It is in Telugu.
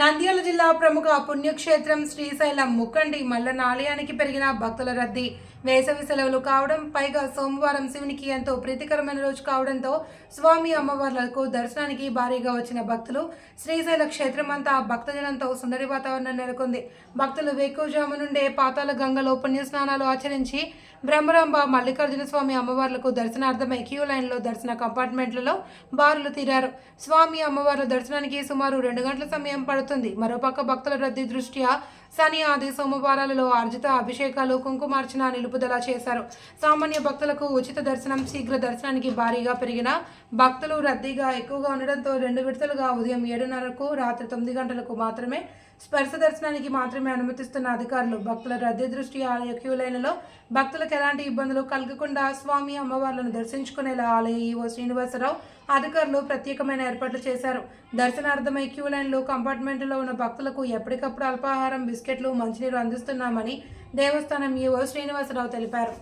నంద్యాల జిల్లా ప్రముఖ పుణ్యక్షేత్రం శ్రీశైలం ముక్కండి మల్లన్న ఆలయానికి పెరిగిన భక్తుల రద్దీ. వేసవి సెలవులు కావడం పైగా సోమవారం శివునికి ఎంతో ప్రీతికరమైన రోజు కావడంతో స్వామి అమ్మవార్లకు దర్శనానికి భారీగా వచ్చిన భక్తులు శ్రీశైల క్షేత్రం అంతా భక్తజనంతో సుందరి వాతావరణం నెలకొంది. భక్తులు వేకుజాము నుండే పాతాల గంగలో పుణ్యస్నానాలు ఆచరించి బ్రహ్మరాంబ మల్లికార్జున స్వామి అమ్మవార్లకు దర్శనార్థమై క్యూ లైన్లో దర్శన కంపార్ట్మెంట్లలో బారులు తీరారు. స్వామి అమ్మవార్ల దర్శనానికి సుమారు రెండు గంటల సమయం పడుతుంది. మరోపక్క భక్తుల రద్దీ దృష్ట్యా శని ఆది సోమవారాలలో ఆర్జిత అభిషేకాలు కుంకుమార్చన నిలుపుదల చేశారు. సామాన్య భక్తులకు ఉచిత దర్శనం శీఘ్ర దర్శనానికి భారీగా పెరిగిన భక్తులు రద్దీగా ఎక్కువగా ఉండడంతో రెండు విడతలుగా ఉదయం ఏడున్నరకు రాత్రి తొమ్మిది గంటలకు మాత్రమే స్పర్శ దర్శనానికి మాత్రమే అనుమతిస్తున్న అధికారులు భక్తుల రద్దీ దృష్టి ఆలయ క్యూ లైన్లో భక్తులకు ఎలాంటి ఇబ్బందులు కలగకుండా స్వామి అమ్మవార్లను దర్శించుకునేలా ఆలయ ఈవో శ్రీనివాసరావు అధికారులు ప్రత్యేకమైన ఏర్పాట్లు చేశారు. దర్శనార్థమై క్యూ లైన్లు కంపార్ట్మెంట్లో ఉన్న భక్తులకు ఎప్పటికప్పుడు అల్పాహారం బిస్కెట్లు మంచినీరు అందిస్తున్నామని దేవస్థానం ఈవో శ్రీనివాసరావు తెలిపారు.